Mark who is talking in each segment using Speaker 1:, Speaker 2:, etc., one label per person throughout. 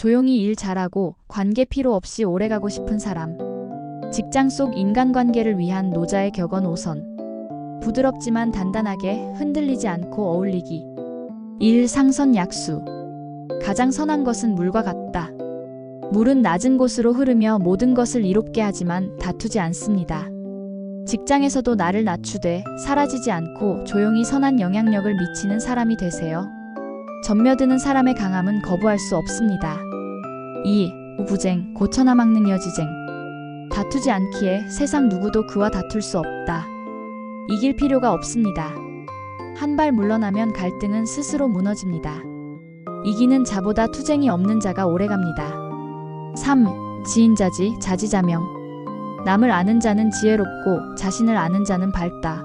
Speaker 1: 조용히 일 잘하고 관계 필요 없이 오래가고 싶은 사람. 직장 속 인간관계를 위한 노자의 격언 5선. 부드럽지만 단단하게 흔들리지 않고 어울리기. 일 상선 약수. 가장 선한 것은 물과 같다. 물은 낮은 곳으로 흐르며 모든 것을 이롭게 하지만 다투지 않습니다. 직장에서도 나를 낮추되 사라지지 않고 조용히 선한 영향력을 미치는 사람이 되세요. 전며드는 사람의 강함은 거부할 수 없습니다. 2. 우부쟁, 고쳐나 막는 여지쟁. 다투지 않기에 세상 누구도 그와 다툴 수 없다. 이길 필요가 없습니다. 한 발 물러나면 갈등은 스스로 무너집니다. 이기는 자보다 투쟁이 없는 자가 오래갑니다. 3. 지인자지, 자지자명. 남을 아는 자는 지혜롭고 자신을 아는 자는 밝다.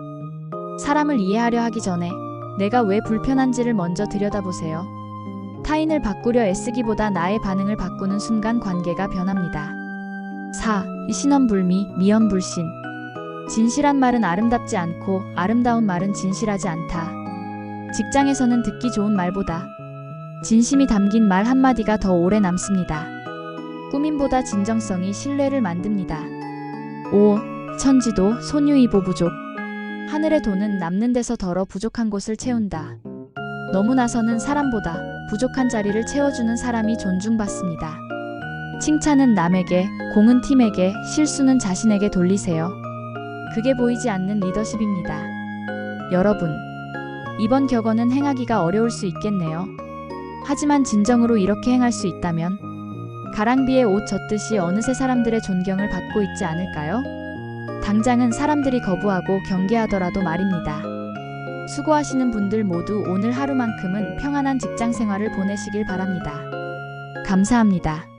Speaker 1: 사람을 이해하려 하기 전에 내가 왜 불편한지를 먼저 들여다보세요. 타인을 바꾸려 애쓰기보다 나의 반응을 바꾸는 순간 관계가 변합니다. 4. 신언불미, 미언불신. 진실한 말은 아름답지 않고 아름다운 말은 진실하지 않다. 직장에서는 듣기 좋은 말보다 진심이 담긴 말 한마디가 더 오래 남습니다. 꾸밈보다 진정성이 신뢰를 만듭니다. 5. 천지도 손유이보 부족. 하늘의 돈은 남는 데서 덜어 부족한 곳을 채운다. 너무나서는 사람보다 부족한 자리를 채워주는 사람이 존중받습니다. 칭찬은 남에게, 공은 팀에게, 실수는 자신에게 돌리세요. 그게 보이지 않는 리더십입니다. 여러분, 이번 격언은 행하기가 어려울 수 있겠네요. 하지만 진정으로 이렇게 행할 수 있다면 가랑비에 옷 젖듯이 어느새 사람들의 존경을 받고 있지 않을까요? 당장은 사람들이 거부하고 경계하더라도 말입니다. 수고하시는 분들 모두 오늘 하루만큼은 평안한 직장 생활을 보내시길 바랍니다. 감사합니다.